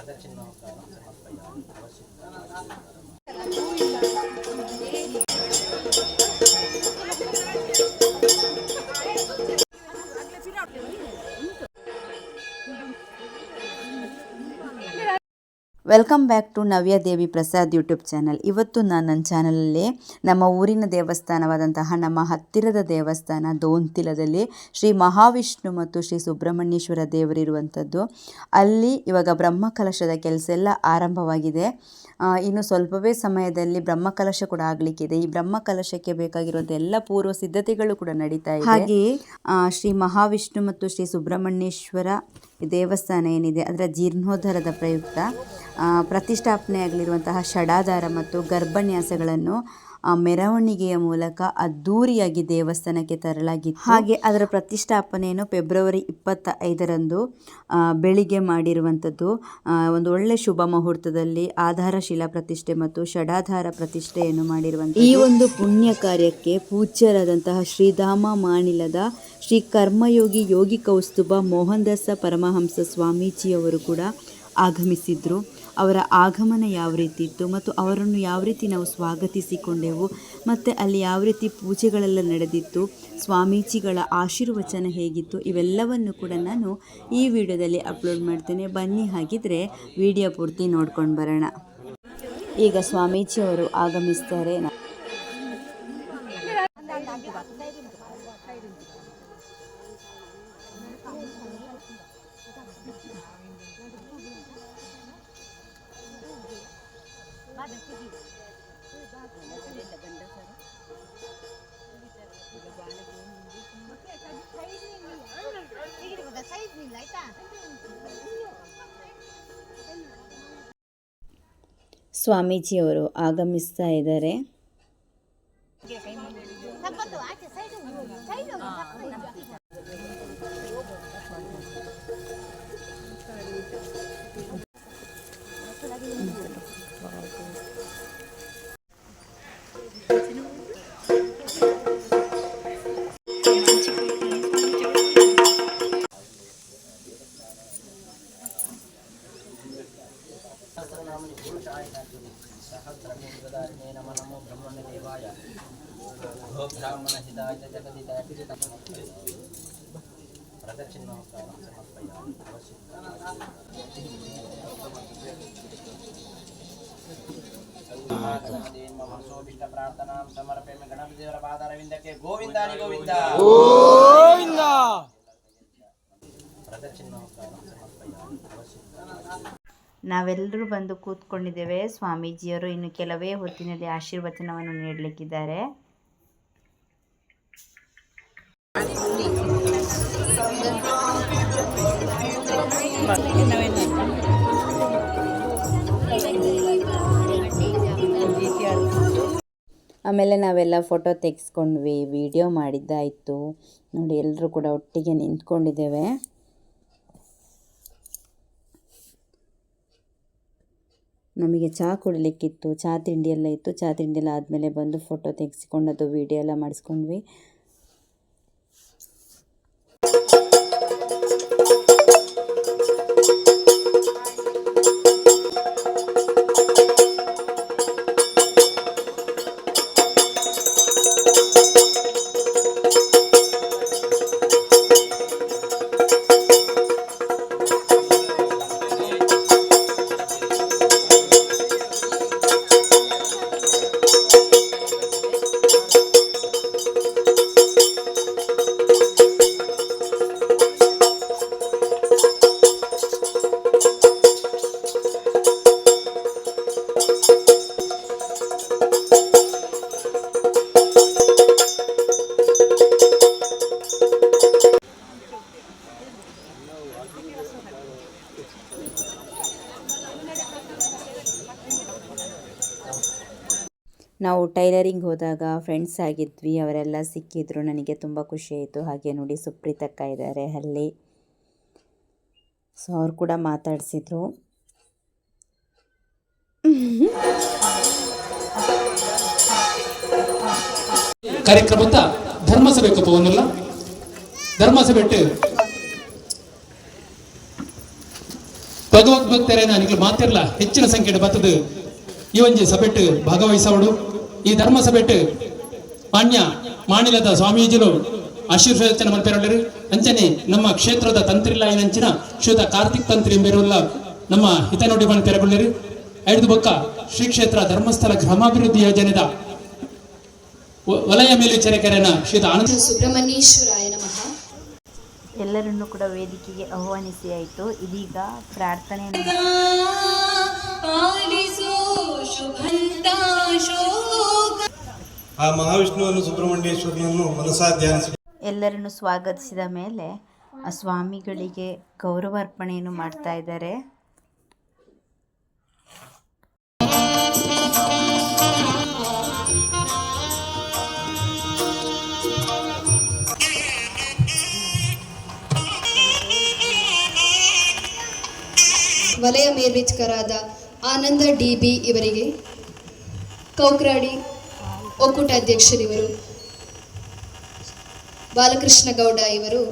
చిన్న చిన్న welcome back to Navya Devi Prasad YouTube channel ಇವತ್ತು ನಾನು ನನ್ನ ಚಾನಲಲ್ಲಿ ನಮ್ಮ ಊರಿನ ದೇವಸ್ಥಾನವಾದಂತಹ ನಮ್ಮ ಹತ್ತಿರದ ದೇವಸ್ಥಾನ ದೋಂತಿಲದಲ್ಲಿ ಶ್ರೀ ಮಹಾವಿಷ್ಣು ಮತ್ತು ಶ್ರೀ ಸುಬ್ರಹ್ಮಣ್ಯೇಶ್ವರ ದೇವರಿರುವಂಥದ್ದು ಅಲ್ಲಿ ಇವಾಗ ಬ್ರಹ್ಮಕಲಶದ ಕೆಲಸ ಎಲ್ಲ ಆರಂಭವಾಗಿದೆ. ಇನ್ನು ಸ್ವಲ್ಪವೇ ಸಮಯದಲ್ಲಿ ಬ್ರಹ್ಮಕಲಶ ಕೂಡ ಆಗಲಿಕ್ಕಿದೆ. ಈ ಬ್ರಹ್ಮಕಲಶಕ್ಕೆ ಬೇಕಾಗಿರುವಂಥ ಎಲ್ಲ ಪೂರ್ವ ಸಿದ್ಧತೆಗಳು ಕೂಡ ನಡೀತಾ ಇದೆ. ಹಾಗೆ ಶ್ರೀ ಮಹಾವಿಷ್ಣು ಮತ್ತು ಶ್ರೀ ಸುಬ್ರಹ್ಮಣ್ಯೇಶ್ವರ ದೇವಸ್ಥಾನ ಏನಿದೆ ಅದರ ಜೀರ್ಣೋದ್ಧಾರದ ಪ್ರಯುಕ್ತ ಪ್ರತಿಷ್ಠಾಪನೆಯಾಗಲಿರುವಂತಹ ಷಡಾಧಾರ ಮತ್ತು ಗರ್ಭನ್ಯಾಸಗಳನ್ನು ಮೆರವಣಿಗೆಯ ಮೂಲಕ ಅದ್ದೂರಿಯಾಗಿ ದೇವಸ್ಥಾನಕ್ಕೆ ತರಲಾಗಿತ್ತು. ಹಾಗೆ ಅದರ ಪ್ರತಿಷ್ಠಾಪನೆಯನ್ನು ಫೆಬ್ರವರಿ ಇಪ್ಪತ್ತ ಐದರಂದು ಆ, ಬೆಳಿಗ್ಗೆ ಮಾಡಿರುವಂಥದ್ದು. ಒಂದು ಒಳ್ಳೆ ಶುಭ ಮುಹೂರ್ತದಲ್ಲಿ ಆಧಾರ ಶಿಲಾ ಪ್ರತಿಷ್ಠೆ ಮತ್ತು ಷಡಾಧಾರ ಪ್ರತಿಷ್ಠೆಯನ್ನು ಮಾಡಿರುವಂಥ ಈ ಒಂದು ಪುಣ್ಯ ಕಾರ್ಯಕ್ಕೆ ಪೂಜ್ಯರಾದಂತಹ ಶ್ರೀಧಾಮ ಮಾಣಿಲದ ಶ್ರೀ ಕರ್ಮಯೋಗಿ ಯೋಗಿ ಕೌಸ್ತುಭ ಮೋಹನದಾಸ ಪರಮಹಂಸ ಸ್ವಾಮೀಜಿಯವರು ಕೂಡ ಆಗಮಿಸಿದ್ರು. ಅವರ ಆಗಮನ ಯಾವ ರೀತಿ ಇತ್ತು ಮತ್ತು ಅವರನ್ನು ಯಾವ ರೀತಿ ನಾವು ಸ್ವಾಗತಿಸಿಕೊಂಡೆವು ಮತ್ತು ಅಲ್ಲಿ ಯಾವ ರೀತಿ ಪೂಜೆಗಳೆಲ್ಲ ನಡೆದಿತ್ತು, ಸ್ವಾಮೀಜಿಗಳ ಆಶೀರ್ವಚನ ಹೇಗಿತ್ತು, ಇವೆಲ್ಲವನ್ನು ಕೂಡ ನಾನು ಈ ವಿಡಿಯೋದಲ್ಲಿ ಅಪ್ಲೋಡ್ ಮಾಡ್ತೇನೆ. ಬನ್ನಿ ಹಾಗಿದ್ರೆ ವಿಡಿಯೋ ಪೂರ್ತಿ ನೋಡ್ಕೊಂಡು ಬರೋಣ. ಈಗ ಸ್ವಾಮೀಜಿಯವರು ಆಗಮಿಸ್ತಾರೆ. ಸ್ವಾಮೀಜಿಯವರು ಆಗಮಿಸ್ತಾ ಇದ್ದಾರೆ. ಪಿಷ್ಟ ಪ್ರಾರ್ಥನಾ ಸಮರ್ಪೇಮ ಗಣಪತಿ ದೇವರ ಪಾದಾರವಿಂದಕ್ಕೆ ಗೋವಿಂದ ಗೋವಿಂದ ಗೋವಿಂದ! ನಾವೆಲ್ಲರೂ ಬಂದು ಕೂತ್ಕೊಂಡಿದ್ದೇವೆ. ಸ್ವಾಮೀಜಿಯವರು ಇನ್ನು ಕೆಲವೇ ಹೊತ್ತಿನಲ್ಲಿ ಆಶೀರ್ವಚನವನ್ನು ನೀಡಲಿಕ್ಕಿದ್ದಾರೆ. ಆಮೇಲೆ ನಾವೆಲ್ಲ ಫೋಟೋ ತೆಗೆಸ್ಕೊಂಡ್ವಿ, ವಿಡಿಯೋ ಮಾಡಿದ್ದಾಯಿತು. ನೋಡಿ ಎಲ್ಲರೂ ಕೂಡ ಒಟ್ಟಿಗೆ ನಿಂತ್ಕೊಂಡಿದ್ದೇವೆ. ನಮಗೆ ಚಹಾ ಕುಡಿಲಿಕ್ಕಿತ್ತು ಚಹಾ ತಿಂಡಿಯೆಲ್ಲ ಇತ್ತು. ಚಹಾ ತಿಂಡಿಯೆಲ್ಲ ಆದಮೇಲೆ ಬಂದು ಫೋಟೋ ತೆಗೆಸಿಕೊಂಡದ್ದು ವಿಡಿಯೋ ಎಲ್ಲ ಮಾಡಿಸ್ಕೊಂಡ್ವಿ. ನಾವು ಟೈಲರಿಂಗ್ ಹೋದಾಗ ಫ್ರೆಂಡ್ಸ್ ಆಗಿದ್ವಿ, ಅವರೆಲ್ಲ ಸಿಕ್ಕಿದ್ರು, ನನಗೆ ತುಂಬ ಖುಷಿ ಆಯಿತು. ಹಾಗೆ ನೋಡಿ ಸುಪ್ರೀತಕ್ಕ ಇದ್ದಾರೆ ಅಲ್ಲಿ. ಸೊ ಅವ್ರು ಕೂಡ ಮಾತಾಡಿಸಿದ್ರು. ಕಾರ್ಯಕ್ರಮದ ಧರ್ಮಸಭೆ ಕುಪ್ಪವನ್ನೆಲ್ಲ ಧರ್ಮಸಭೆ ಭಗವದ್ ಭಕ್ತರೇ ನನಗೆ ಮಾತಿರ್ಲ, ಹೆಚ್ಚಿನ ಸಂಖ್ಯೆ ಬರ್ತದೆ. ಈ ಒಂದು ಸಭೆಟ್ ಭಾಗವಹಿಸವಡು ಈ ಧರ್ಮಸಭೆಟ್ಟು ಪಾಣ್ಯ ಮಾನ್ಯ ಮಾநிலದ ಸ್ವಾಮೀಜಿಲು ಆಶೀರ್ವಚನ ಮಾಡ್ತಾರೆ ಅಂಚನೆ ನಮ್ಮ ಕ್ಷೇತ್ರದ ತಂತ್ರಿಲ್ಲ ಏನಂಚಿನ ಶ್ರೀತ ಕಾರ್ತಿಕ್ ತಂತ್ರಿ ಎಂಬಿರುವಲ್ಲ ನಮ್ಮ ಹಿತನುಡಿ ಮಲ್ಪೆರಗೊಳ್ಳರು ಐದು ಬೊಕ್ಕ ಶ್ರೀ ಕ್ಷೇತ್ರ ಧರ್ಮಸ್ಥಳ ಗ್ರಾಮಾಭಿವೃದ್ಧಿ ಯೋಜನೆದ ವ- ವಲಯ ಮೇಲ್ವಿಚಾರಕರನ ಶ್ರೀಯುತ ಆನಂದ ಸುಬ್ರಹ್ಮಣ್ಯೇಶ್ವರಾಯ ನಮಃ. ಎಲ್ಲರನ್ನೂ ಕೂಡ ವೇದಿಕೆಗೆ ಆಹ್ವಾನಿಸಿ ಆಯಿತು. ಇದೀಗ ಪ್ರಾರ್ಥನೆ ಶುಭಂತ ಶುಭಂತಾಶೋಕ ಆ ಮಹಾವಿಷ್ಣುವನ್ನು ಸುಬ್ರಹ್ಮಣ್ಯೇಶ್ವರನನ್ನು ಮನಸಾ ಧ್ಯಾನಿಸಿ. ಎಲ್ಲರನ್ನು ಸ್ವಾಗತಿಸಿದ ಮೇಲೆ ಆ ಸ್ವಾಮಿಗಳಿಗೆ ಗೌರವ ಅರ್ಪಣೆಯನ್ನು ಮಾಡ್ತಾ ಇದ್ದಾರೆ. ವಲಯ ಮೇಲ್ವಿಚಾರಕರಾದ ಆನಂದ ಡಿ ಬಿ ಇವರಿಗೆ. ಕೌಕ್ರಾಡಿ ಒಕ್ಕೂಟ ಅಧ್ಯಕ್ಷರಿವರು ಬಾಲಕೃಷ್ಣ ಗೌಡ ಇವರು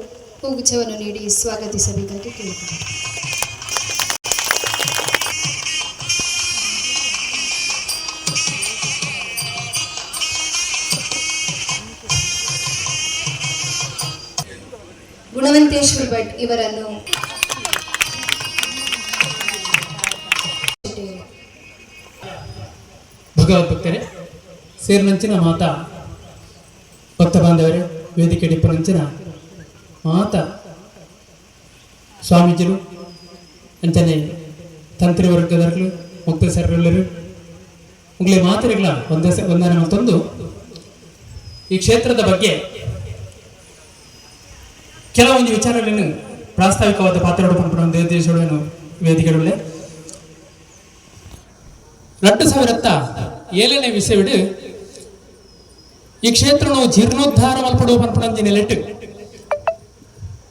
ಹೂಗುಚ್ಛವನ್ನು ನೀಡಿ ಸ್ವಾಗತಿಸಬೇಕಾಗಿ ಕೇಳಿದ್ದಾರೆ ಗುಣವಂತೇಶ್ವರ್ ಭಟ್ ಇವರನ್ನು ಭಗವದ್ಭಕ್ತರೇ ಸೇರಿನಂಚಿನ ಮಾತ. ಭಕ್ತ ಬಾಂಧವರೇ, ವೇದಿಕೆ ಡಿಪ್ಪನಂಚಿನ ಮಾತ. ಸ್ವಾಮೀಜಿರು ಅಂಚನೆ ತಂತ್ರಿ ವರ್ಗದರ್ಗಳು ಮುಕ್ತಸರರೆಲ್ಲರು, ಉಂಗ್ಲೇ ಮಾತರಿಗಳ ಒಂದೇ ಒಂದನೇ ಮತ್ತೊಂದು ಈ ಕ್ಷೇತ್ರದ ಬಗ್ಗೆ ಕೆಲವೊಂದು ವಿಚಾರಗಳನ್ನು ಪ್ರಾಸ್ತಾವಿಕವಾದ ಪಾತ್ರ ದೇವದೇಶಗಳನ್ನು ವೇದಿಕೆಗಳಲ್ಲಿ ರಟ್ಟು ಸಾವಿರತ್ತ ಏಳನೇ ವಿಷಯವಿಡು ಈ ಕ್ಷೇತ್ರನು ಜೀರ್ಣೋದ್ಧಾರ ಮಲ್ಪಡುವ ಪನ್ಪಣಂಜಿ ನೆಲೆಟ್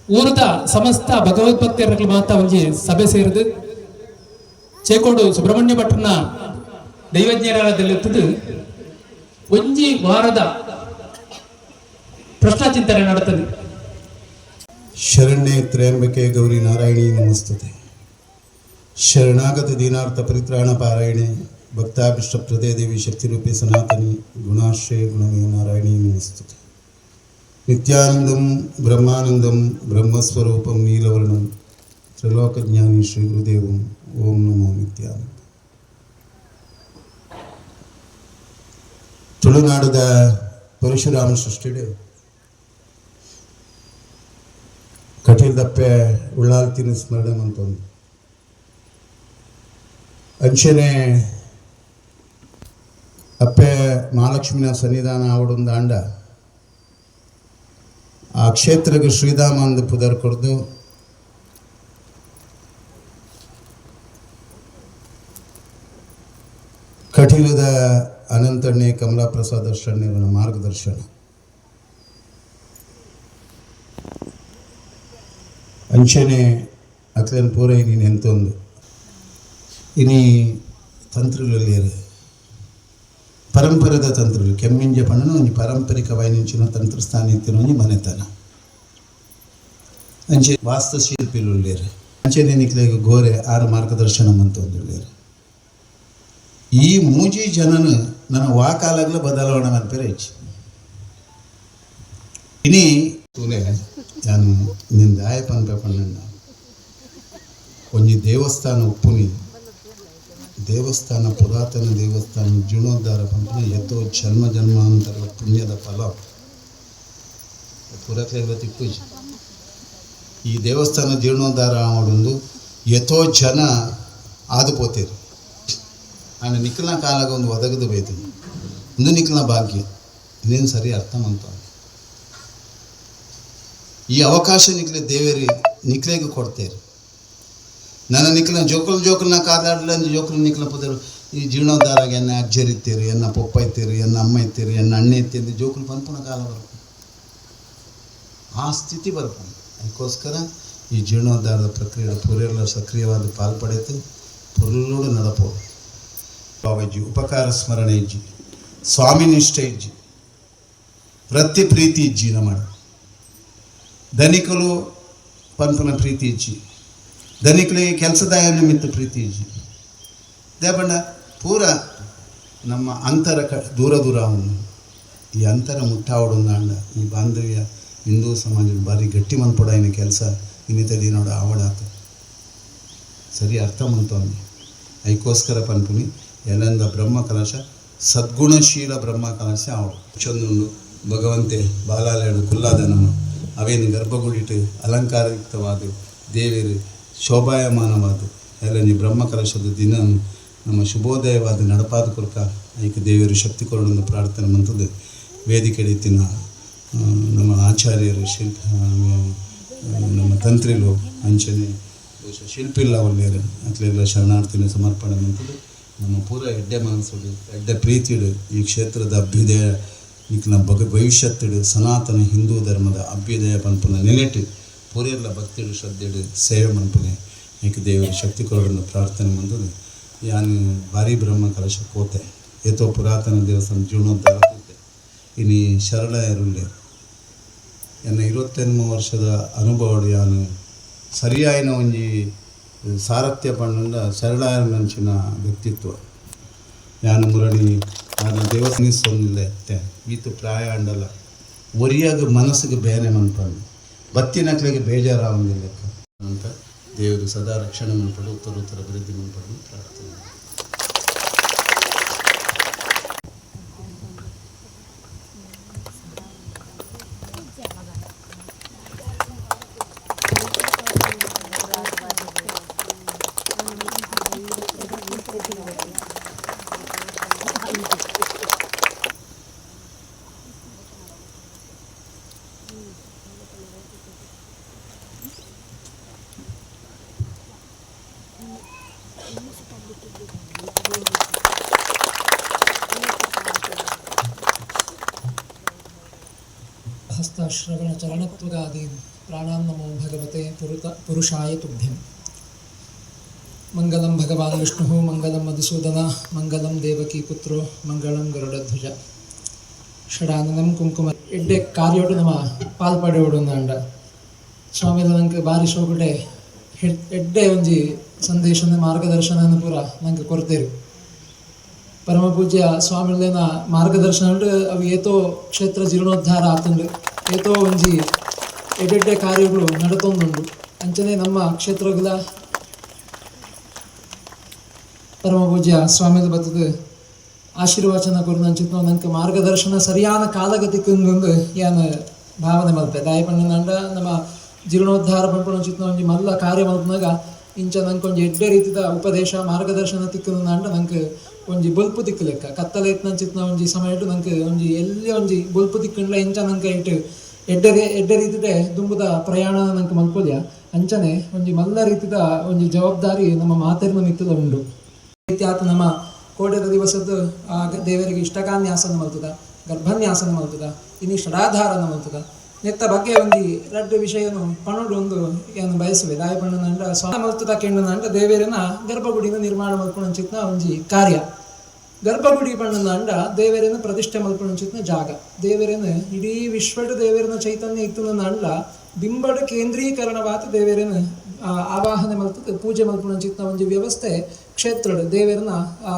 ಊರದ ಸಮಸ್ತ ಭಗವದ್ಭಕ್ತರಲ್ಲಿ ಮಾತ ಒಂಜಿ ಸಭೆ ಸೇರಿದು ಚೇಕೋಡು ಸುಬ್ರಹ್ಮಣ್ಯ ಭಟ್ರನ ದೈವಜ್ಞಾನದಲ್ಲಿ ಒಂಜಿ ವಾರದ ಪ್ರಶ್ನಾ ಚಿಂತನೆ ಶರಣ್ಯ ತ್ರಯಂಬಕೆ ಗೌರಿ ನಾರಾಯಣಿ ನಮಸ್ತತೆ. ಶರಣಾಗತ ದೀನಾರ್ಥ ಪರಿತ್ರಾಣ ಪಾರಾಯಣೆ. ಭಕ್ತಾಭಿಷ್ಟ ಪ್ರದೇ ದೇವಿ ಶಕ್ತಿರೂಪಿ ಸನಾತನಿ ಗುಣಾಶ್ರಯ ಗುಣಮೇ ನಾರಾಯಣೀ ನಮಸ್ತುತೆ ನಿತ್ಯಾನಂದಂ ಬ್ರಹ್ಮಾನಂದಂ ಬ್ರಹ್ಮಸ್ವರೂಪಂ ನೀಲವರ್ಣಂ ತ್ರಿಲೋಕಜ್ಞಾನಿ ಶ್ರೀ ಗುರುದೇವಂ ಓಂ ನಮೋ ನಿತ್ಯಾನಂದ. ತುಳುನಾಡದ ಪರಶುರಾಮ ಸೃಷ್ಟಿಡೆ ಕಟೀಲ್ ದಪ್ಪೆ ಉಳ್ಳಾಲ್ತಿನ ಸ್ಮರಣೆ ಮಂತೊಂದು ಅಂಚನೆ ಅಪ್ಪೆ ಮಹಾಲಕ್ಷ್ಮಿನ ಸನ್ನಿಧಾನ ಆವಡೊಂದು ಆಂಡ. ಆ ಕ್ಷೇತ್ರಕ್ಕೆ ಶ್ರೀಧಾಮ ಅಂದು ಪುದರ್ ಕೊಡ್ದು. ಕಟೀಲದ ಅನಂತಣ್ಣೆ ಕಮಲಾ ಪ್ರಸಾದ್ ಶರಣ್ಯರ ಮಾರ್ಗದರ್ಶನ. ಅಂಚನೆ ಅತ್ಲನ್ ಪೂರ ನೀನು ಎಂತೊಂದು. ಇನಿ ತಂತ್ರಗಳಲ್ಲಿ ಪರಂಪರದ ತಂತ್ರಗಳು. ಕೆಮ್ಮಿಂಜ ಪಣ್ಣನ ಒಂಜಿ ಪಾರಂಪರಿಕವಾಯಿನಿಂಚಿನ ತಂತ್ರಸ್ಥಾನ ಇತ್ತಿನ ಒಂಜಿ ಮನೆತನ. ಅಂಚೆ ವಾಸ್ತುಶಿಲ್ಪಿಲು ಉಳ್ಳೇರು. ಅಂಚೆನೆ ನಿಕ್ಲೆಗ್ ಗೋರೆ ಆರ ಮಾರ್ಗದರ್ಶನ ಅಂತ ಈ ಮೂಜಿ ಜನನು ನನ್ನ ವಾಕಾಲಾಗ್ಲ ಬದಲಾವಣೆ ಮನ್ಪೇರೆ ಹೆಚ್ಚು ಇನಿ ತೂಲೆ ನಾನು ನಿನ್ನ ದಾಯ ಪನ್ಪೆ ಪಣ್ಣ ಒಂಜಿ ದೇವಸ್ಥಾನ ಉಪ್ಪುನಿ ದೇವಸ್ಥಾನ, ಪುರಾತನ ದೇವಸ್ಥಾನ, ಜೀರ್ಣೋದ್ಧಾರ ಪಂಪಿನ ಎತ್ತೋ ಜನ್ಮ ಜನ್ಮಾಂತರದ ಪುಣ್ಯದ ಫಲ. ಪುರಾತನ ತಿಪ್ಪುಜಿ ಈ ದೇವಸ್ಥಾನ ಜೀರ್ಣೋದ್ಧಾರ ಮಾಡೋದು ಎಥೋ ಜನ ಆದುಪೋತೇರು. ನಾನು ನಿಖಿಲ್ನ ಕಾಲಾಗ ಒಂದು ಒದಗದು ಬೈತೀನಿ ಒಂದು ನಿಖಿಲ್ನ ಭಾಗ್ಯ. ಇನ್ನೇನು ಸರಿ ಅರ್ಥ ಮಂತ ಈ ಅವಕಾಶ ನಿಕ್ಲೆ ದೇವೇರಿ ನಿಕ್ಲೆಗೆ ಕೊಡ್ತೇರು. ನನ್ನ ನಿಕ್ಲ ಜೋಕಲ್ ಜೋಕಲ್ನ ಕಾದಾಡ್ಲ ಜೋಕಲ್ ನಿಕ್ಲ ಪದರು ಈ ಜೀರ್ಣೋದ್ಧಾರಾಗ ಎನ್ನ ಅಜ್ಜರಿತ್ತೀರಿ, ಎನ್ನ ಪೊಪ್ಪ ಇತ್ತೀರಿ ಎನ್ನ ಅಮ್ಮ ಇತ್ತೀರಿ ಎನ್ನ ಅಣ್ಣ ಇತ್ತೀರಿ ಜೋಕಲ್ ಪನ್ಪುನ ಕಾಲ ಬರ್ಪು ಆ ಸ್ಥಿತಿ ಬರ್ಪ ಅದಕ್ಕೋಸ್ಕರ ಈ ಜೀರ್ಣೋದ್ಧಾರದ ಪ್ರಕ್ರಿಯೆ ಪೂರೆಲ್ಲ ಸಕ್ರಿಯವಾದ ಪಾಲ್ಪಡೆತು ಪುರುಳೋಡು ನಡಪೋದು ಬಾಬಾಜಿ, ಉಪಕಾರ ಸ್ಮರಣೆ ಇಜ್ಜಿ, ಸ್ವಾಮಿ ನಿಷ್ಠೆ ಇಜ್ಜಿ, ವೃತ್ತಿ ಪ್ರೀತಿ ಇಜ್ಜಿ ನಮ್ಮ ಧನಿಕಲು ಪಂಪನ ಪ್ರೀತಿ ಇಜ್ಜಿ. ಧನಿಕಲಿಗೆ ಕೆಲಸದಾಯ ನಿಮಿತ್ತ ಪ್ರೀತಿ ದೇವಣ್ಣ, ಪೂರ ನಮ್ಮ ಅಂತರ ಕ, ದೂರ ದೂರ ಅವನು. ಈ ಅಂತರ ಮುಟ್ಟಾವಡು ಅಣ್ಣ ಈ ಬಾಂಧವ್ಯ ಹಿಂದೂ ಸಮಾಜದ ಭಾರಿ ಗಟ್ಟಿ ಮನ್ಪಡಾಯಿನ ಕೆಲಸ ಇನ್ನಿತದಿ ನೋಡ ಆವಡಾತ ಸರಿ ಅರ್ಥ ಮಂತವನಿ ಐಕೋಸ್ಕರ ಪನ್ಪುನಿ ಎಲ್ಲಂದ ಬ್ರಹ್ಮ ಕಲಶ, ಸದ್ಗುಣಶೀಲ ಬ್ರಹ್ಮ ಕಲಶ ಅವಳು ಚಂದ್ರನು, ಭಗವಂತೆ ಬಾಲಾಲೇಡು ಕುಲ್ಲಾದ ನಮ್ಮ ಅವೇನು ಗರ್ಭಗುಡಿಟ್ಟು ಅಲಂಕಾರಯುಕ್ತವಾದ, ದೇವೇರು ಶೋಭಾಯಮಾನವಾದ ಎಲ್ಲನಿ ಬ್ರಹ್ಮ ಕಲಶದ ದಿನ ನಮ್ಮ ಶುಭೋದಯವಾದ ನಡಪಾದ ಕುರ್ಕ ಐಕ ದೇವರು ಶಕ್ತಿ ಕೊಡೋಣ ಪ್ರಾರ್ಥನೆ ಮಂತದ್ದು ವೇದಿಕೆ ಆ, ನಮ್ಮ ಆಚಾರ್ಯರು ಶಿಲ್ಪ ನಮ್ಮ ತಂತ್ರಿಲು ಅಂಚನೆ ಶಿಲ್ಪಿಲ್ಲ ಒಳ್ಳೆಯರು ಅತ್ಲೆಲ್ಲ ಶರಣಾರ್ಥಿನ ಸಮರ್ಪಣೆ ಮಂತದ್ದು ನಮ್ಮ ಪೂರ ಎಡ್ಡೆ ಮನಸ್ಸುಡು ಎಡ್ಡೆ ಪ್ರೀತಿಡು ಈ ಕ್ಷೇತ್ರದ ಅಭ್ಯುದಯ ಈಗಿನ ಭಗ ಭವಿಷ್ಯತ್ತಿಡು ಸನಾತನ ಹಿಂದೂ ಧರ್ಮದ ಅಭ್ಯುದಯ ಪಂಪನ ನೆಲೆಟ್ಟು ಪೂರೆಲ್ಲ ಭಕ್ತಿಡು ಶ್ರದ್ಧೆಡು ಸೇವೆ ಮನ್ಪನೆ. ಏಕೆ ದೇವರ ಶಕ್ತಿ ಕೊಡೋದನ್ನು ಪ್ರಾರ್ಥನೆ ಮಂದು ಯಾನು ಭಾರಿ ಬ್ರಹ್ಮ ಕಲಶ ಕೋತೆ. ಏತೋ ಪುರಾತನ ದೇವಸ್ಥಾನ ಜೀರ್ಣೋದ್ಧಾರ ಕೂತೆ. ಇನ್ನು ಶರಳ ಇರುಳ್ಳೆ ಎನ್ನ ಇರುವತ್ತೆನ್ಮ ವರ್ಷದ ಅನುಭವ ಯಾನು ಸರಿಯಾಯಿನ ಒಂಜಿ ಸಾರಥ್ಯ ಪಂಡ ಸರಳ ನಂಚಿನ ವ್ಯಕ್ತಿತ್ವ. ಯಾನು ಮುರಳಿ ದೇವಸ್ಥಾನ ದೇವಸ್ಥಾನಿಸೊಂದಿಲ್ಲ ಎತ್ತೆ ಈತು ಪ್ರಾಯ ಅಂಡಲ್ಲ. ಒರಿಯಾಗ ಮನಸ್ಸಿಗೆ ಬೇನೆ ಮನ್ಪಂಡು. ಬತ್ತಿನಕ್ಲಿಗೆ ಬೇಜಾರಾವಂದಿಲ್ಲ ಅಂತ ದೇವರು ಸದಾ ರಕ್ಷಣೆ ಮನ್ಪಡು ಉತ್ತರೋತ್ತರ ಅಭಿವೃದ್ಧಿ ಮನ್ಪಡು ಪ್ರಾರ್ಥನೆ హస్తశ్రవణచలనత్వగాదీన్ ప్రాణాన్నమో భగవతే పురుత పురుషాయ తుభ్యం మంగళం భగవాన్ విష్ణు మంగళం మధుసూదన మంగళం దేవకీపుత్రో మంగళం గరుడధ్వజ ஷடானந்தம் குங்கும எட்டே காரியோட்டு நம்ம பால்பாடி விடுந்தாண்ட சுவாமி நமக்கு பாரி ஷோக்குட்டே எட்டே வந்து ಸಂದೇಶನ ಮಾರ್ಗದರ್ಶನ ಪೂರ ನಂಗೆ ಕೊರತೆರು ಪರಮ ಪೂಜ್ಯ ಸ್ವಾಮಿಗಳೇನ ಮಾರ್ಗದರ್ಶನ ಅವು ಏತೋ ಕ್ಷೇತ್ರ ಜೀರ್ಣೋದ್ಧಾರ ಆತಂಡು, ಏತೋ ಒಂಜಿ ಎಡೆಡ್ಡೆ ಕಾರ್ಯಗಳು ನಡತೊಂದುಂಡು ಅಂಚನೆ ನಮ್ಮ ಕ್ಷೇತ್ರಗಳ ಪರಮ ಪೂಜ್ಯ ಸ್ವಾಮಿದ ಬತ್ತದ ಆಶೀರ್ವಚನ ಕೊರು ನಂಚಿತ್ತು ನಂಗೆ ಮಾರ್ಗದರ್ಶನ ಸರಿಯಾದ ಕಾಲಗತಿಕೊಂದು ಯಾನ ಭಾವನೆ ಮಲ್ಪೆ. ದಾಯಪಣ್ಣ ನಮ್ಮ ಜೀರ್ಣೋದ್ಧಾರ ಪಂಪಣಚಿತ್ತು ಒಂಜಿ ಮಲ್ಲ ಕಾರ್ಯ ಮಲ್ಪನಾಗ ಇಂಚ ನಂಗೆ ಒಂಜಿ ಎಡ್ಡೆ ರೀತಿದ ಉಪದೇಶ, ಮಾರ್ಗದರ್ಶನ ತಿಕ್ಕುದು ಅಂಡ ನಂಗೆ ಒಂಜಿ ಬೊಲ್ಪು ತಿಕ್ಕು ಲೆಕ್ಕ. ಕತ್ತಲೆ ಎತ್ನಂಚಿತ್ನ ಒಂಜಿ ಸಮಯ ಇಟ್ಟು ನಂಗೆ ಒಂಜಿ ಎಲ್ಲಿ ಒಂಜಿ ಬಲ್ಪು ತಿಕ್ಕಂಡ್ಲ ಇಂಚ ನಂಗೆ ಇಟ್ಟು ಎಡ್ಡೆ ಎಡ್ಡೆ ರೀತಿದೆ ದುಂಬುದ ಪ್ರಯಾಣ ನಂಗೆ ಮಲ್ಕೊಲ್ಯ. ಅಂಚನೆ ಒಂಜಿ ಮಲ್ಲ ರೀತಿದ ಒಂಜಿ ಜವಾಬ್ದಾರಿ ನಮ್ಮ ಮಾತೆರ್ನ ಮಿತ್ತದ ಉಂಡು. ರೀತಿ ಆತ ನಮ್ಮ ಕೋಟೆದ ದಿವಸದ ಆ ದೇವರಿಗೆ ಇಷ್ಟಕಾನ್ಯಾಸನ ಮಲ್ತದ, ಗರ್ಭನ್ಯಾಸನ ಮಲ್ತದ ಇನ್ನು ಷಡಾಧಾರನ ಮಲ್ತದ. ನೆತ್ತ ಬಗ್ಗೆ ಒಂದು ರಡ್ಡು ವಿಷಯನು ಪಣೋಡು ಒಂದು ಏನು ಬಯಸುವೆ. ದಾಯ ಅಂಡ ಸ್ವ ಮಲ್ತದ ಕೆಂಡನಂಡ ದೇವೇರನ ಗರ್ಭಗುಡಿನ ನಿರ್ಮಾಣ ಮಲ್ಪುಣಂಚಿತ್ನ ಒಂಜಿ ಕಾರ್ಯ. ಗರ್ಭಗುಡಿ ಪಣ್ಣನಂಡ ದೇವೇರನ ಪ್ರತಿಷ್ಠೆ ಮಲ್ಪುಣಂಚಿತ್ನ ಜಾಗ. ದೇವೇರನ ಇಡೀ ವಿಶ್ವದ ದೇವೇರನ ಚೈತನ್ಯ ಇತ್ತು ಅಂಡ ಬಿಂಬಡ ಕೇಂದ್ರೀಕರಣವಾದ ದೇವೇರನ ಆವಾಹನೆ ಮಲ್ತದೆ ಪೂಜೆ ಮಲ್ಕೊಂಡಂಚಿತ್ನ ಒಂದು ವ್ಯವಸ್ಥೆ, ಕ್ಷೇತ್ರಡ್, ದೇವೇರನ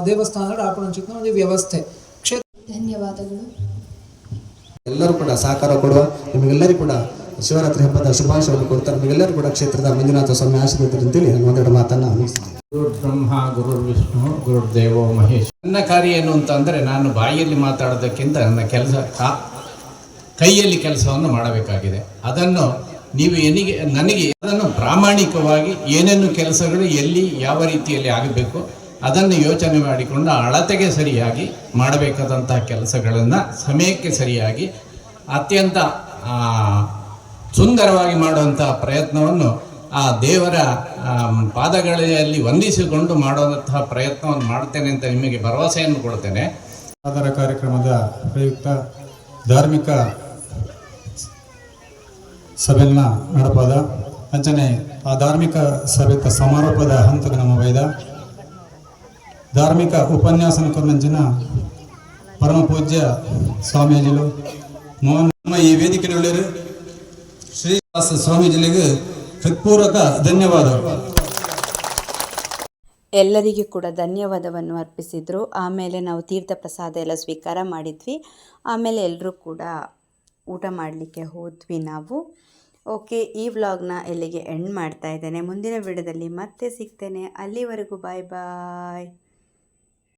ದೇವಸ್ಥಾನದ ಚಿತ್ನ ಒಂದು ವ್ಯವಸ್ಥೆ. ಕ್ಷೇತ್ರ ಧನ್ಯವಾದಗಳು. ಎಲ್ಲರೂ ಕೂಡ ಸಹಕಾರ ಕೊಡುವ, ನಿಮಗೆಲ್ಲರಿಗೂ ಕೂಡ ಶಿವರಾತ್ರಿ ಹಬ್ಬದ ಶುಭಾಶಯವನ್ನು ಕೊಡ್ತಾರೆ. ನಿಮಗೆಲ್ಲರೂ ಕೂಡ ಕ್ಷೇತ್ರದ ಮಂಜುನಾಥ ಸ್ವಾಮಿ ಆಶೀರ್ವಾದ ಅಂತೇಳಿ ನಾನು ಒಂದೆರಡು ಮಾತನ್ನು ಗುರು ಬ್ರಹ್ಮ ಗುರು ವಿಷ್ಣು ಗುರುದೇವೋ ಮಹೇಶ್. ನನ್ನ ಕಾರ್ಯ ಏನು ಅಂತ ಅಂದರೆ ನಾನು ಬಾಯಿಯಲ್ಲಿ ಮಾತಾಡೋದಕ್ಕಿಂತ ನನ್ನ ಕೆಲಸ ಕಾ, ಕೈಯಲ್ಲಿ ಕೆಲಸವನ್ನು ಮಾಡಬೇಕಾಗಿದೆ. ಅದನ್ನು ನೀವು ಏನಿಗೆ ನನಗೆ ಅದನ್ನು ಪ್ರಾಮಾಣಿಕವಾಗಿ ಏನೇನು ಕೆಲಸಗಳು ಎಲ್ಲಿ ಯಾವ ರೀತಿಯಲ್ಲಿ ಆಗಬೇಕು ಅದನ್ನು ಯೋಚನೆ ಮಾಡಿಕೊಂಡು ಅಳತೆಗೆ ಸರಿಯಾಗಿ ಮಾಡಬೇಕಾದಂತಹ ಕೆಲಸಗಳನ್ನು ಸಮಯಕ್ಕೆ ಸರಿಯಾಗಿ ಅತ್ಯಂತ ಸುಂದರವಾಗಿ ಮಾಡುವಂಥ ಪ್ರಯತ್ನವನ್ನು ಆ ದೇವರ ಪಾದಗಳಲ್ಲಿ ವಂದಿಸಿಕೊಂಡು ಮಾಡುವಂತಹ ಪ್ರಯತ್ನವನ್ನು ಮಾಡ್ತೇನೆ ಅಂತ ನಿಮಗೆ ಭರವಸೆಯನ್ನು ಕೊಡ್ತೇನೆ ಆಧಾರ ಕಾರ್ಯಕ್ರಮದ ಪ್ರಯುಕ್ತ ಧಾರ್ಮಿಕ ಸಭೆಯನ್ನ ನಡಪಾದ. ಅಂಚನೆ ಆ ಧಾರ್ಮಿಕ ಸಭೆತ ಸಮಾರೋಪದ ಹಂತಕ್ಕೆ ನಮ್ಮ ವೈದ ಧಾರ್ಮಿಕ ಉಪನ್ಯಾಸ ಕೊರಂಜಿನ ಪರಮ ಪೂಜ್ಯ ಸ್ವಾಮೀಜಿಗಳು ನಮ್ಮ ಈ ವೇದಿಕೆಯಲ್ಲಿ ಶ್ರೀನಿವಾಸ ಸ್ವಾಮೀಜಿಗಳಿಗೆ ಹೃತ್ಪೂರ್ವಕ ಧನ್ಯವಾದ ಎಲ್ಲರಿಗೂ ಕೂಡ ಧನ್ಯವಾದವನ್ನು ಅರ್ಪಿಸಿದರು. ಆಮೇಲೆ ನಾವು ತೀರ್ಥ ಪ್ರಸಾದ ಎಲ್ಲ ಸ್ವೀಕಾರ ಮಾಡಿದ್ವಿ. ಆಮೇಲೆ ಎಲ್ಲರೂ ಕೂಡ ಊಟ ಮಾಡಲಿಕ್ಕೆ ಹೋದ್ವಿ ನಾವು. ಓಕೆ, ಈ ವ್ಲಾಗ್ನ ಎಲ್ಲಿಗೆ ಎಂಡ್ ಮಾಡ್ತಾ ಇದ್ದೇನೆ. ಮುಂದಿನ ವಿಡಿಯೋದಲ್ಲಿ ಮತ್ತೆ ಸಿಗ್ತೇನೆ. ಅಲ್ಲಿವರೆಗೂ ಬಾಯ್ ಬಾಯ್.